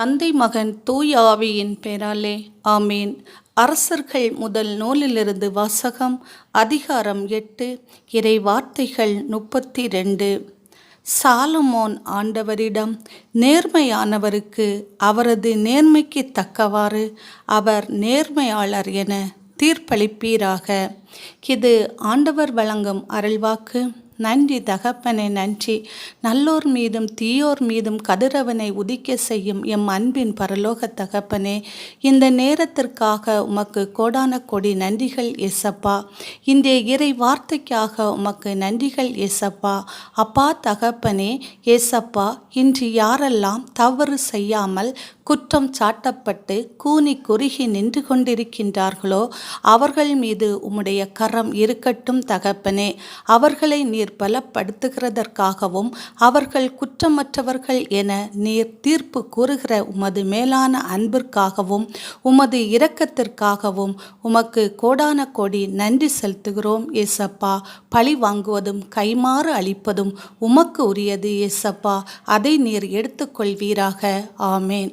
தந்தை மகன் தூய் ஆவியின் பெயராலே ஆமேன். அரசர்கள் முதல் நூலிலிருந்து வாசகம் அதிகாரம் எட்டு இறை வார்த்தைகள் முப்பத்தி ரெண்டு சாலமோன் ஆண்டவரிடம் நேர்மையானவருக்கு அவரது நேர்மைக்கு தக்கவாறு அவர் நேர்மையாளர் என தீர்ப்பளிப்பீராக. இது ஆண்டவர் வழங்கும் அருள்வாக்கு. நன்றி தகப்பனே நன்றி. நல்லோர் மீதும் தீயோர் மீதும் கதிரவனை உதிக்க செய்யும் எம் அன்பின் பரலோக தகப்பனே இந்த நேரத்திற்காக உமக்கு கோடான கொடி நன்றிகள் எசப்பா இந்த இறை வார்த்தைக்காக உமக்கு நன்றிகள் எசப்பா அப்பா தகப்பனே எசப்பா இன்று யாரெல்லாம் தவறு செய்யாமல் குற்றம் சாட்டப்பட்டு கூனி குறுகி நின்று கொண்டிருக்கின்றார்களோ அவர்கள் மீது உம்முடைய கரம் இருக்கட்டும் தகப்பனே. அவர்களை நீர் பலப்படுத்துகிறதற்காகவும் அவர்கள் குற்றமற்றவர்கள் என நீர் தீர்ப்பு கூறுகிற உமது மேலான அன்பிற்காகவும் உமது இரக்கத்திற்காகவும் உமக்கு கோடான கோடி நன்றி செலுத்துகிறோம் ஏசப்பா பழி வாங்குவதும் கைமாறு அளிப்பதும் உமக்கு உரியது ஏசப்பா அதை நீர் எடுத்துக்கொள்வீராக. ஆமேன்.